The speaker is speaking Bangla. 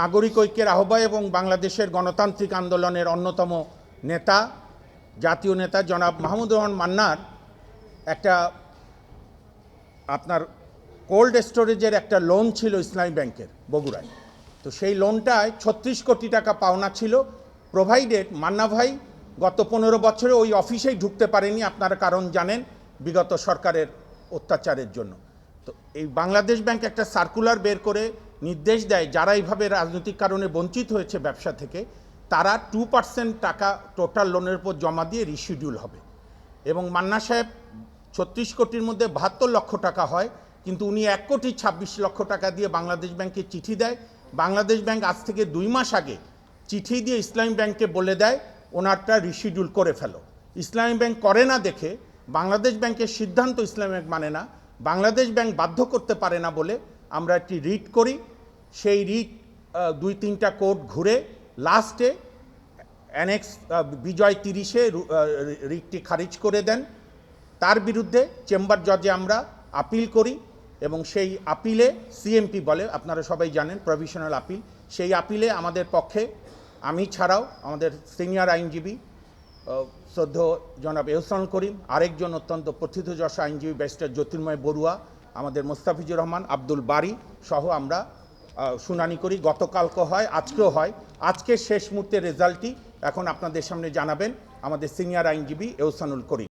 নাগরিক ঐক্যের আহ্বায়ক এবং বাংলাদেশের গণতান্ত্রিক আন্দোলনের অন্যতম নেতা, জাতীয় নেতা জনাব মাহমুদুর রহমান মান্নার একটা আপনার কোল্ড স্টোরেজের একটা লোন ছিল ইসলামী ব্যাংকের বগুড়ায়। তো সেই লোনটায় ছত্রিশ কোটি টাকা পাওনা ছিল। প্রোভাইডেড মান্না ভাই গত পনেরো বছরে ওই অফিসেই ঢুকতে পারেনি, আপনারা কারণ জানেন বিগত সরকারের অত্যাচারের জন্য। তো এই বাংলাদেশ ব্যাংক একটা সার্কুলার বের করে নির্দেশ দেয় যারা এইভাবে রাজনৈতিক কারণে বঞ্চিত হয়েছে ব্যবসা থেকে, তারা টু পার্সেন্ট টাকা টোটাল লোনের উপর জমা দিয়ে রিশিডিউল হবে। এবং মান্না সাহেব ছত্রিশ কোটির মধ্যে বাহাত্তর লক্ষ টাকা হয়, কিন্তু উনি এক কোটি ছাব্বিশ লক্ষ টাকা দিয়ে বাংলাদেশ ব্যাংকে চিঠি দেয়। বাংলাদেশ ব্যাংক আজ থেকে দুই মাস আগে চিঠি দিয়ে ইসলামী ব্যাংকে বলে দেয়, ওনারটা রিশিডিউল করে ফেলো। ইসলামী ব্যাংক করে না দেখে বাংলাদেশ ব্যাংকের সিদ্ধান্ত ইসলামী ব্যাংক মানে না। বাংলাদেশ ব্যাংক বাধ্য করতে পারে না বলে আমরা একটি রিট করি। সেই রিট দুই, তিনটা কোর্ট ঘুরে লাস্টে অ্যানেক্স বিজয় তিরিশে রিটটি খারিজ করে দেন। তার বিরুদ্ধে চেম্বার জজে আমরা আপিল করি এবং সেই আপিলে সিএমপি বলে, আপনারা সবাই জানেন, প্রভিশনাল আপিল, সেই আপিলে আমাদের পক্ষে, আমি ছাড়াও আমাদের সিনিয়র আইনজীবী শ্রদ্ধ জনাব এহসানুল করিম, আরেকজন অত্যন্ত প্রথিতযশ আইনজীবী ব্যারিস্টার জ্যোতির্ময় বড়ুয়া আমাদের মোস্তাফিজুর রহমান, আব্দুল বারি সহ আমরা শুনানি করি। গতকালকে হয়, আজকেও হয়। আজকের শেষ মুহূর্তে রেজাল্টটি এখন আপনাদের সামনে জানাবেন আমাদের সিনিয়র আইনজীবী এহসানুল করিম।